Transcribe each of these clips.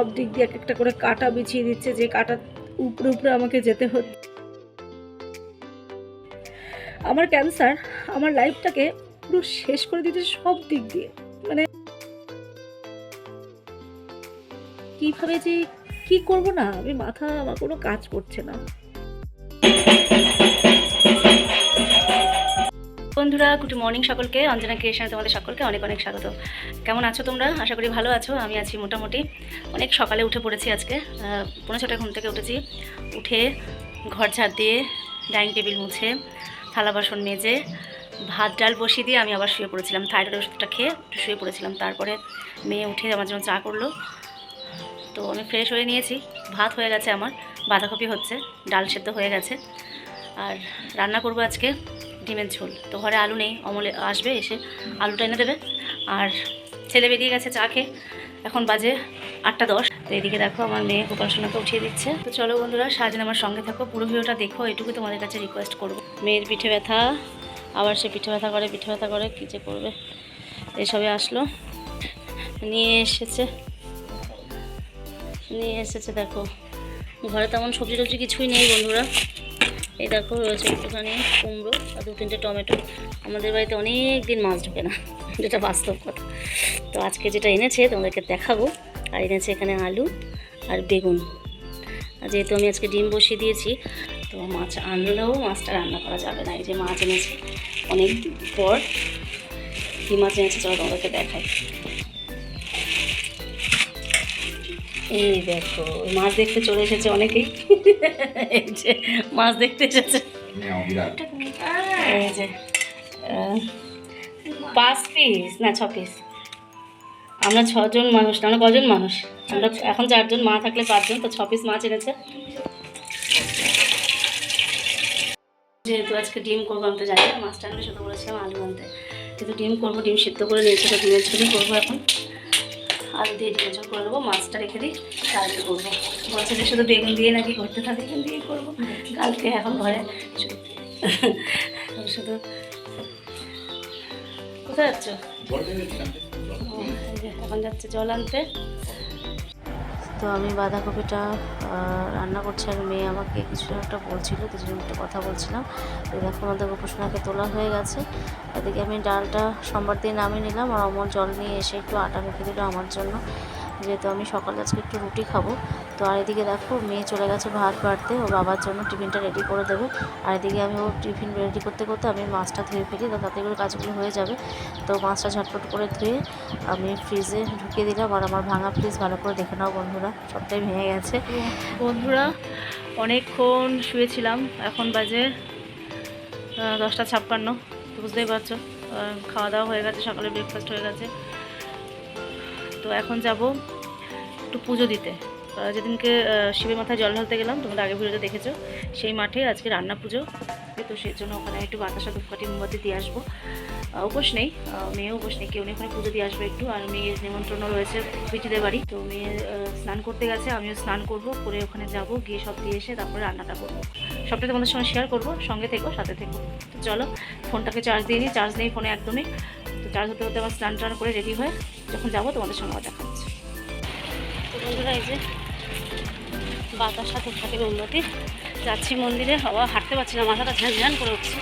সব দিক দিয়ে এক একটা করে কাটা বিছিয়ে দিচ্ছে, যে কাটা উপরে উপরে আমাকে যেতে হচ্ছে আমার ক্যান্সার আমার লাইফটাকে পুরো শেষ করে দিচ্ছে সব দিক দিয়ে। মানে কীভাবে যে কি করব না? আমি মাথা আমার কোনো কাজ করছে না। বন্ধুরা গুড মর্নিং সকলকে। অঞ্জনা ক্রিয়েশনে তোমাদের সকলকে অনেক অনেক স্বাগত। কেমন আছো তোমরা? আশা করি ভালো আছো, আমি আছি মোটামুটি। অনেক সকালে উঠে পড়েছি আজকে। পনেরো পৌনে ছটায় ঘুম থেকে উঠেছি। উঠে ঘর ঝাড় দিয়ে ডাইনিং টেবিল মুছে, থালা বাসন মেজে, ভাত, ডাল বসিয়ে দিয়ে আমি আবার শুয়ে পড়েছিলাম। থাইরয়েড ওষুধটা খেয়ে একটু শুয়ে পড়েছিলাম। তারপরে মেয়ে উঠে আমার জন্য চা করল। তো আমি ফ্রেশ হয়ে নিয়েছি। ভাত হয়ে গেছে আমার। বাঁধাকপি হচ্ছে। ডাল সেদ্ধ হয়ে গেছে। আর রান্না করব আজকে। ডিমের ঝোল। তো ঘরে আলু নেই, অমলে আসবে এসে আলুটা এনে দেবে। আর ছেলে বেরিয়ে গেছে চা খেয়ে। এখন বাজে আটটা দশ। তো এদিকে দেখো আমার মেয়ে গোপাল সোনাকে উঠিয়ে দিচ্ছে। তো চলো বন্ধুরা, সারাদিন আমার সঙ্গে থাকো। পুরো ভিডিওটা দেখো, এটুকু তোমাদের কাছে রিকোয়েস্ট করব। মেয়ের পিঠে ব্যথা, আবার সে পিঠে ব্যথা করে, পিঠে ব্যথা করে, কী যে করবে? এসবে আসলো। নিয়ে এসেছে। নিয়ে এসেছে দেখো। ঘরে তেমন সবজি টবজি কিছুই নেই বন্ধুরা। এই দেখো রয়েছে একটুখানি কুমড়ো আর দু তিনটে টমেটো। আমাদের বাড়িতে অনেক দিন মাছ ঢোকে না, যেটা বাস্তব কথা। তো আজকে যেটা এনেছে তোমাদেরকে দেখাবো। আর এনেছে এখানে আলু আর বেগুন। আর যেহেতু আমি আজকে ডিম বসিয়ে দিয়েছি, তো মাছ আনলেও মাছটা রান্না করা যাবে না। এই যে মাছ এনেছে অনেক পর। কী মাছ এনেছে চলো তোমাদেরকে দেখাই। এই দেখো মাছ দেখতে চলে এসেছে অনেকেই। মাছ দেখতে এসেছে। এই যে পাঁচ পিস না ছ পিস আমরা ছজন মানুষ না আমরা কজন মানুষ? আমরা এখন চারজন মা থাকলে পাঁচজন তো ছ পিস মাছ এনেছে। যেহেতু আজকে ডিম করব আমি তো জানি না মাছটা আনবে শুধু বলেছিলাম আলু আনতে। কিন্তু ডিম করব ডিম সিদ্ধ করে নিয়েছি তো ডিমের ঝুড়ি করব এখন। আলু দিয়ে ঝোল করে দেবো মাছটা রেখে দিই কালকে করব। বছরে শুধু বেগুন দিয়ে নাকি করতে থাকে বেগুন দিয়ে করব। কালকে এখন ঘরে শুধু কোথায় যাচ্ছ? যে এখন যাচ্ছে জল আনতে। তো আমি বাঁধাকপিটা রান্না করছি আর মেয়ে আমাকে কিছু একটা বলছিল, দুজন একটা কথা বলছিলাম। তো দেখো আমাদের গোপসোনাকে তোলা হয়ে গেছে। এদিকে আমি ডালটা সোমবার দিয়ে নামিয়ে নিলাম আর অমল জল নিয়ে এসে একটু আটা মেখে দিল আমার জন্য। যেহেতু আমি সকালে আজকে একটু রুটি খাব তো আর এদিকে দেখো, মেয়ে চলে গেছে ভাত বাড়তে ও বাবার জন্য টিফিনটা রেডি করে দেবে। আর এদিকে আমি ওর টিফিন রেডি করতে করতে আমি মাছটা ধুয়ে ফেলি, তো তাতে করে কাজগুলো হয়ে যাবে। তো মাছটা ঝটপট করে ধুয়ে আমি ফ্রিজে ঢুকিয়ে দিলাম, আর আমার ভাঙা ফ্রিজ ভালো করে দেখে নাও বন্ধুরা, সবটাই ভেঙে গেছে। বন্ধুরা, অনেকক্ষণ শুয়েছিলাম, এখন বাজে দশটা ছাপ্পান্ন, বুঝতেই পারছ। খাওয়া দাওয়া হয়ে গেছে, সকালে ব্রেকফাস্ট হয়ে গেছে। তো এখন যাব একটু পুজো দিতে। যেদিনকে শিবের মাথায় জল ঢালতে গেলাম, তোমরা আগে ভিডিওতে দেখেছ, সেই মাঠে আজকে রান্না পুজো। তো সেই জন্য ওখানে একটু বাতাসা, ধূপকাঠি, মোমবাতি দিয়ে আসব। উপোস নেই মেয়েও উপোস নেই, কেউ ওখানে পুজো দিয়ে আসবে একটু। আর মেয়ের নিমন্ত্রণও রয়েছে পিটিদের বাড়ি। তো মেয়ে স্নান করতে গেছে, আমিও স্নান করব, করে ওখানে যাব, গিয়ে সব দিয়ে এসে তারপরে রান্নাটা করব। সবটাই তোমাদের সঙ্গে শেয়ার করব, সঙ্গে থেকো, সাথে থেকো। তো চলো, ফোনটাকে চার্জ দিয়ে নিই চার্জ নেই ফোনে একদমই। তো চার্জ হতে হতে আমার স্নান টান করে রেডি হয়ে যখন যাব তোমাদের সঙ্গে দেখা তো বন্ধুরা, এই যে বাতাসা ধূপকাঠির উন্নতি। যাচ্ছি মন্দিরে হওয়া হাঁটতে পারছি না মাথাটা ঝ্যান ঝ্যান করে উঠছে।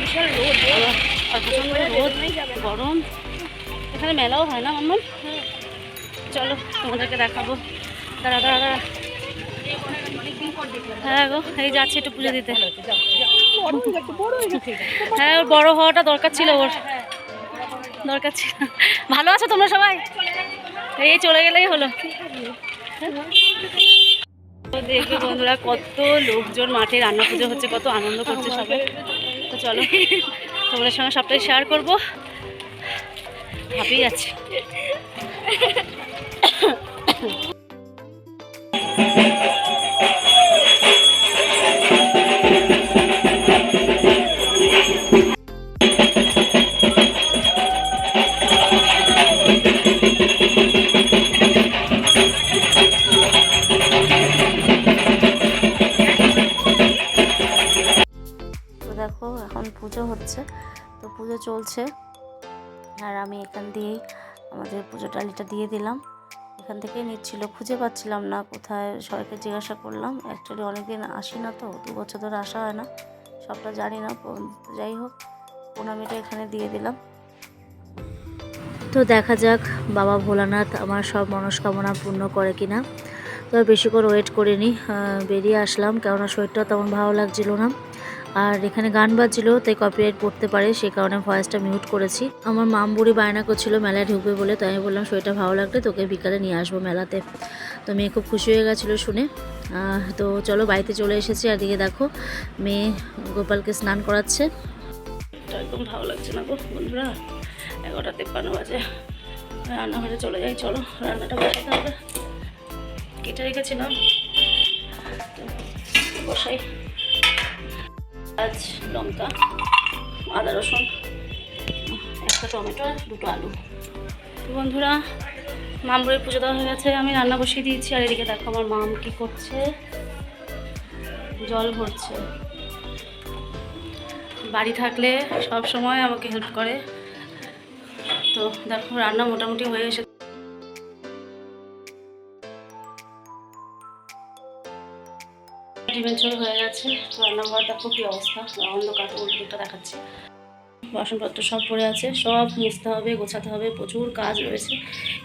বিশাল রোদ প্রচণ্ড রোদ গরম। এখানে মেলাও হয় না মাম্মা? চলো তোমাদেরকে দেখাবো। দাঁড়া দাঁড়া দাঁড়া। হ্যাঁ গো এই যাচ্ছি একটু পুজো দিতে। হ্যাঁ ওর বড় হওয়াটা দরকার ছিল ওর। দরকার ছিল। ভালো আছো তোমরা সবাই? এই চলে গেলেই হলো। তো দেখি বন্ধুরা কত লোকজন মাঠে রান্না পুজো হচ্ছে, কত আনন্দ করছে সবাই। তো চলো, তোমাদের সঙ্গে সবটাই শেয়ার করব। ভাবেই যাচ্ছে পুজো হচ্ছে। তো পুজো চলছে। আর আমি এখান দিয়েই আমাদের পুজো ডালিটা দিয়ে দিলাম। এখান থেকেই নিচ্ছিল, খুঁজে পাচ্ছিলাম না কোথায়। সবাইকে জিজ্ঞাসা করলাম অ্যাকচুয়ালি অনেকদিন আসি না তো, দু বছর ধরে আসা হয় না। সবটা জানি না যাই হোক, প্রণামীটা এখানে দিয়ে দিলাম। তো দেখা যাক বাবা ভোলানাথ আমার সব মনস্কামনা পূর্ণ করে কিনা। তো বেশি করে ওয়েট করিনি বেরিয়ে আসলাম, কেননা শরীরটা তেমন ভালো লাগছিল না। আর এখানে গান বাজছিল, তাই কপিরাইট পড়তে পারে, সে কারণে ভয়েসটা মিউট করেছি। আমার মাম বুড়ি বায়না করছিল, মেলায় ঢুকবে বলে, তাই আমি বললাম, শরীরটা ভালো লাগলে তোকে বিকালে নিয়ে আসব মেলাতে। তো মেয়ে খুব খুশি হয়ে গেছিল শুনে। তো চলো বাড়িতে চলে এসেছি, আর দিকে দেখো, মেয়ে গোপালকে স্নান করাচ্ছে। একদম ভালো লাগছে না গো, বন্ধুরা। এগারোটা তেপ্পান্ন বাজে। রান্নাঘরে চলে যাই, চলো, রান্নাটা বসাতে হবে। কেটে রেখেছিলাম। বসাই। আজ লঙ্কা, আদা, রসুন, একটা টমেটো, দুটো আলু। বন্ধুরা মামবুড়ির পুজো দেওয়া হয়ে গেছে, আমি রান্না বসিয়ে দিয়েছি, আর এদিকে দেখো আমার মাম কি করছে। জল ভরছে। বাড়ি থাকলে সব সময় আমাকে হেল্প করে। তো দেখো, রান্না মোটামুটি হয়ে এসে ডিমের ঝোল হয়ে গেছে। তো রান্নাঘর দেখো কি অবস্থা? অন্ধকার, উল্টোটা দেখাচ্ছে। বাসনপত্র সব পড়ে আছে, সব মুছতে হবে, গোছাতে হবে, প্রচুর কাজ রয়েছে।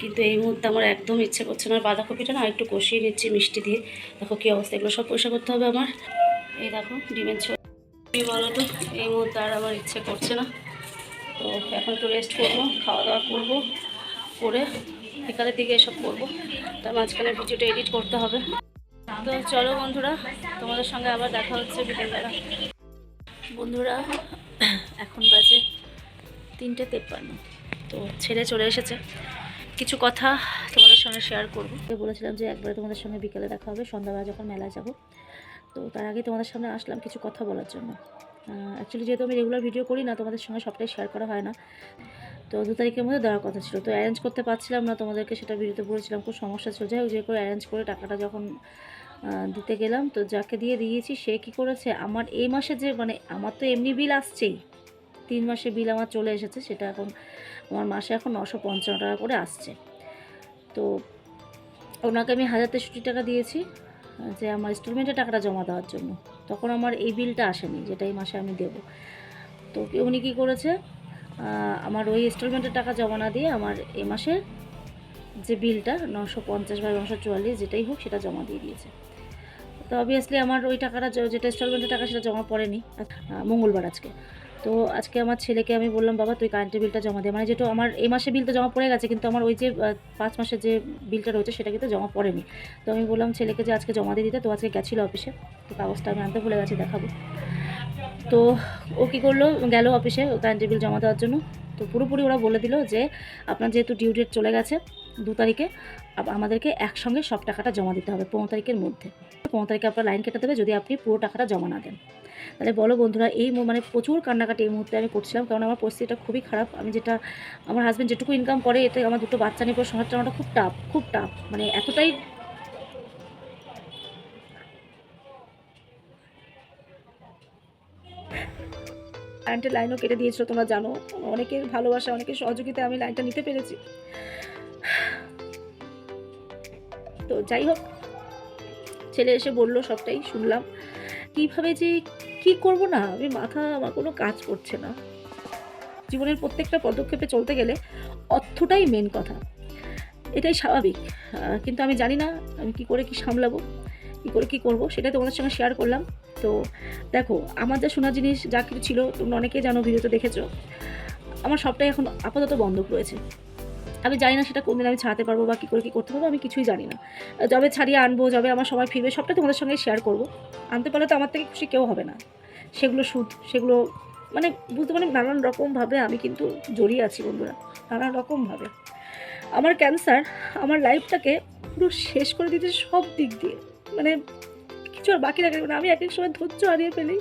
কিন্তু এই মুহূর্তে আমার একদম ইচ্ছে করছে না, বাঁধাকপিটা না একটু কষিয়ে নিচ্ছি মিষ্টি দিয়ে। দেখো কী অবস্থা, এগুলো সব পরিষ্কার করতে হবে আমার। এই দেখো, ডিমের ঝোল। বলো তো এই মুহূর্তে আর আমার ইচ্ছে করছে না। তো এখন একটু রেস্ট করব খাওয়া দাওয়া করব, করে বিকালের দিকে এসব করব। তার মাঝখানে ভিডিওটা এডিট করতে হবে। তো চলো বন্ধুরা, তোমাদের সঙ্গে আবার দেখা হচ্ছে বিকেলবেলা। বন্ধুরা, এখন বাজে তিনটে তেপ্পান্ন, তো ছেড়ে চলে এসেছে। কিছু কথা তোমাদের সঙ্গে শেয়ার করব। বলেছিলাম যে একবারে তোমাদের সঙ্গে বিকেলে দেখা হবে, সন্ধ্যাবেলা যখন মেলায় যাব। তো তার আগে তোমাদের সামনে আসলাম কিছু কথা বলার জন্য। অ্যাকচুয়ালি যেহেতু আমি রেগুলার ভিডিও করি না, তোমাদের সঙ্গে সবটাই শেয়ার করা হয় না। তো দু তারিখের মধ্যে দেওয়ার কথা ছিল। তো অ্যারেঞ্জ করতে পারছিলাম না তোমাদেরকে, সেটা ভিডিওতে বলেছিলাম, খুব সমস্যা ছিল। যাই হোক, যে করে অ্যারেঞ্জ করে টাকাটা যখন দিতে গেলাম। তো যাকে দিয়ে দিয়েছি, সে কি করেছে? আমার এই মাসে যে মানে আমার তো এমনি বিল আসছেই। তিন মাসে বিল আমার চলে এসেছে, সেটা এখন আমার মাসে এখন নশো পঞ্চান্ন টাকা করে আসছে। তো ওনাকে আমি হাজার তেষট্টি টাকা দিয়েছি, যে আমার ইনস্টলমেন্টের টাকাটা জমা দেওয়ার জন্য। তখন আমার এই বিলটা আসেনি, যেটা এই মাসে আমি দেবো। তো উনি কী করেছে? আমার ওই ইনস্টলমেন্টের টাকা জমা না দিয়ে আমার এ মাসের যে বিলটা, নশো পঞ্চাশ বা নশো চুয়াল্লিশ, যেটাই হোক সেটা জমা দিয়ে দিয়েছে। তো অবভিয়াসলি আমার ওই টাকাটা যেটা ইনস্টলমেন্টের টাকা সেটা জমা পড়েনি মঙ্গলবার আজকে। তো আজকে আমার ছেলেকে আমি বললাম, বাবা, তুই কারেন্টের বিলটা জমা দে। মানে যেটা আমার এই মাসে বিল তো জমা পড়ে গেছে, কিন্তু আমার ওই যে পাঁচ মাসের যে বিলটা রয়েছে সেটা কিন্তু জমা পড়েনি। তো আমি বললাম, ছেলেকে যে আজকে জমা দিয়ে দিতে, তো আজকে গেছিল অফিসে তো কাগজটা আমি আনতে ভুলে গেছি, দেখাবো। তো ও কী করল, গেল অফিসে কারেন্টের বিল জমা দেওয়ার জন্য। তো পুরোপুরি ওরা বলে দিল যে, আপনার যেহেতু ডিউ ডেট চলে গেছে দু তারিখে আমাদেরকে একসঙ্গে সব টাকাটা জমা দিতে হবে পনেরো তারিখের মধ্যে। পনেরো তারিখে আপনার লাইন কেটে দেবে যদি আপনি পুরো টাকাটা জমা না দেন। তাহলে বলো বন্ধুরা, এই মানে প্রচুর কান্নাকাটি এই মুহূর্তে আমি করছিলাম, কারণ আমার পরিস্থিতিটা খুবই খারাপ। আমি যেটা, আমার হাজব্যান্ড যেটুকু ইনকাম করে, এতে আমার দুটো বাচ্চা নিয়ে পুরো সংসারটা আমার খুব টাফ খুব টাফ মানে এতটাই কারেন্টের লাইনও কেটে দিয়েছিল, তোমরা জানো। অনেকের ভালোবাসা, অনেকের সহযোগিতায় আমি লাইনটা নিতে পেরেছি। তো যাই হোক, ছেলে এসে বলল সবটাই, শুনলাম। কীভাবে যে কি করব না, আমি মাথা, আমার কোনো কাজ করছে না। জীবনের প্রত্যেকটা পদক্ষেপে চলতে গেলে অর্থটাই মেন কথা। এটাই স্বাভাবিক। কিন্তু আমি জানি না, আমি কি করে কি সামলাবো, কী করে কী করব, সেটাই তোমাদের সঙ্গে শেয়ার করলাম। তো দেখো, আমার যা শোনা জিনিস, যা কিছু ছিল, তোমরা অনেকেই জানো ভিডিওতে দেখেছ। আমার সবটাই এখন আপাতত বন্ধক রয়েছে। আমি জানি না সেটা কোনদিন আমি ছাড়াতে পারব বা কী করে কী করতে পারব, আমি কিছুই জানি না। যবে ছাড়িয়ে আনব, যবে আমার সময় ফিরবে, সবটা তোমাদের সঙ্গে শেয়ার করব। আনতে পারলে তো আমার থেকে খুশি কেউ হবে না। সেগুলো সুদ, সেগুলো মানে বুঝতে পারি নানান রকমভাবে আমি কিন্তু জড়িয়ে আছি বন্ধুরা, নানান রকমভাবে আমার ক্যান্সার আমার লাইফটাকে পুরো শেষ করে দিতে সব দিক দিয়ে। মানে কিছু আর বাকি রাখে না, আমি এক এক সময় ধৈর্য হারিয়ে ফেলি।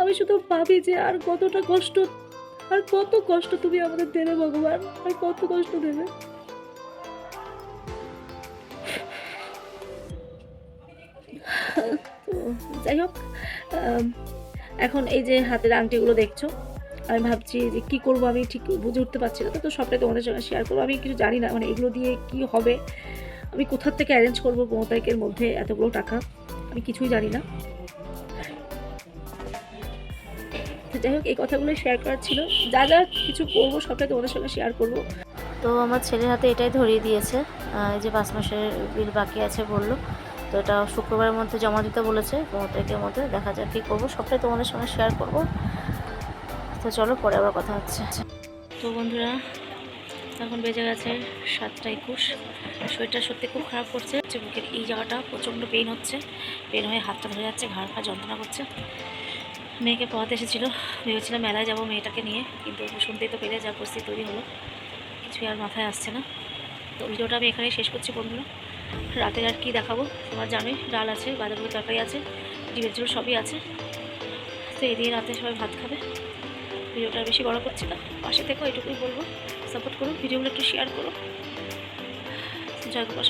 আমি শুধু ভাবি যে আর কতটা কষ্ট আর কত কষ্ট তুমি আমাদের দেবে, ভগবান। আর কত কষ্ট দেবে। যাই হোক এখন এই যে হাতের আংটিগুলো দেখছ, আমি ভাবছি যে কী করব আমি ঠিক বুঝে উঠতে পারছি না। তো সবটাই তোমাদের সঙ্গে শেয়ার করব। আমি কিছু জানি না মানে এগুলো দিয়ে কি হবে? আমি কোথার থেকে অ্যারেঞ্জ করব পনেরো তারিখের মধ্যে এতগুলো টাকা? আমি কিছুই জানি না। যাই হোক এই কথাগুলোই শেয়ার করার ছিল। যা যা কিছু করব সবটাই তোমাদের সঙ্গে শেয়ার করব। তো আমার ছেলের হাতে এটাই ধরিয়ে দিয়েছে। এই যে পাঁচ মাসের বিল বাকি আছে বলল। তো এটা শুক্রবারের মধ্যে জমা দিতে বলেছে। পনেরো তারিখের মধ্যে দেখা যাক কী করব। সবটাই তোমাদের সঙ্গে শেয়ার করব। তো চলো পরে আবার কথা হচ্ছে। তো বন্ধুরা এখন বেজে গেছে সাতটা একুশ। শরীরটা সত্যি খুব খারাপ করছে। হচ্ছে বুকের এই জায়গাটা প্রচণ্ড পেন হচ্ছে। পেন হয়ে হাতটা ধরে যাচ্ছে ঘাড় ঘাড় যন্ত্রণা করছে। মেয়েকে পড়াতে এসেছিল। ভেবেছিলাম মেলায় যাব মেয়েটাকে নিয়ে, কিন্তু শুনতেই তো পেলে যা পরিস্থিতি তৈরি হলো। কিছুই আর মাথায় আসছে না। তো ভিডিওটা আমি এখানেই শেষ করছি বন্ধুরা। রাতে আর কি দেখাবো তোমার জানোই, ডাল আছে, বাঁধাকপি তরকারি আছে, ডিমের ঝোল সবই আছে। তো এই দিয়ে রাতে সবাই ভাত খাবে। ভিডিওটা বেশি বড় করছি না। পাশে থেকেও এটুকুই বলব। সাপোর্ট করো, ভিডিওগুলো একটু শেয়ার করো। জয় গোপাল